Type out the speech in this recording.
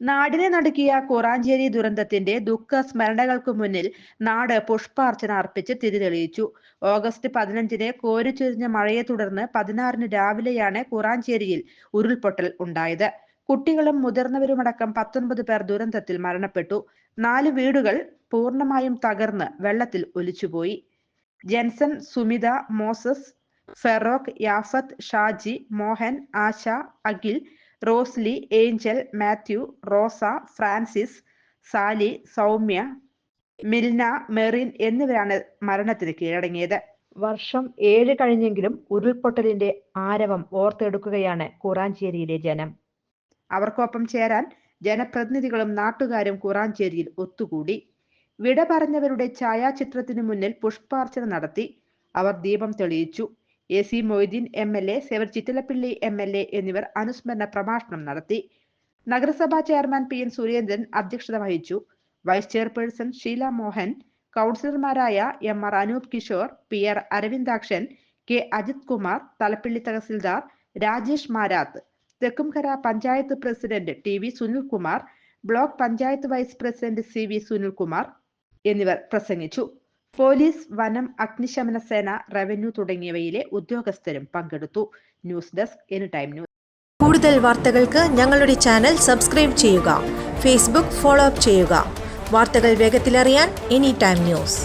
നാടിനെ നടുക്കിയ കൊറാഞ്ചേരി ദുരന്തത്തിന്റെ ദുഃഖ സ്മരണകൾക്ക് മുന്നിൽ നാട് പുഷ്പാർച്ചന അർപ്പിച്ച് തിരിതെളിയിച്ചു. ഓഗസ്റ്റ് പതിനഞ്ചിന് കോരിച്ചൊരിഞ്ഞ മഴയെ തുടർന്ന് പതിനാറിന് രാവിലെയാണ് കൊറാഞ്ചേരിയിൽ ഉരുൾപൊട്ടൽ ഉണ്ടായത്. കുട്ടികളും മുതിർന്നവരുമടക്കം പത്തൊൻപത് പേർ ദുരന്തത്തിൽ മരണപ്പെട്ടു. നാല് വീടുകൾ പൂർണമായും തകർന്ന് വെള്ളത്തിൽ ഒലിച്ചുപോയി. ജെൻസൺ സുമിത മോസസ് ഫെറോക്ക് യാഫത്ത് ഷാജി മോഹൻ ആശ അഖിൽ റോസ്ലി ഏഞ്ചൽ മാത്യു റോസ ഫ്രാൻസിസ് സാലി സൗമ്യ മിൽന മെറിൻ എന്നിവരാണ് മരണത്തിന് കീഴടങ്ങിയത്. വർഷം ഏഴ് കഴിഞ്ഞെങ്കിലും ഉരുൾപൊട്ടലിന്റെ ആരവം ഓർത്തെടുക്കുകയാണ് കുറാഞ്ചേരിയിലെ ജനം. അവർക്കൊപ്പം ചേരാൻ ജനപ്രതിനിധികളും നാട്ടുകാരും കുറാഞ്ചേരിയിൽ ഒത്തുകൂടി. വിട പറഞ്ഞവരുടെ ഛായാചിത്രത്തിനു മുന്നിൽ പുഷ്പാർച്ചന നടത്തി അവർ ദീപം തെളിയിച്ചു. A C Moideen M L A Xavier Chittilappilly M L A എന്നിവർ അനുസ്മരണ പ്രഭാഷണം നടത്തി. നഗരസഭാ ചെയർമാൻ പി എൻ സുരേന്ദ്രൻ അധ്യക്ഷത വഹിച്ചു. വൈസ് ചെയർപേഴ്സൺ ഷീല മോഹൻ കൗൺസിലർമാരായ M R Anoop Kishore P R Aravindakshan K Ajith Kumar Thalappilly tahsildar Rajesh Marath Thekkumkara panchayat president T V Sunilkumar block panchayat vice president C V Sunilkumar എന്നിവർ പ്രസംഗിച്ചു. Police വനം അഗ്നിശമന സേന revenue തുടങ്ങിയവയിലെ ഉദ്യോഗസ്ഥരും പങ്കെടുത്തു. News desk any time news. കൂടുതൽ വാർത്തകൾക്ക് ഞങ്ങളുടെ ചാനൽ സബ്സ്ക്രൈബ് ചെയ്യുക. ഫേസ്ബുക്ക് ഫോളോ അപ്പ് ചെയ്യുക. വാർത്തകൾ വേഗത്തിലറിയാൻ എനി ടൈം ന്യൂസ്.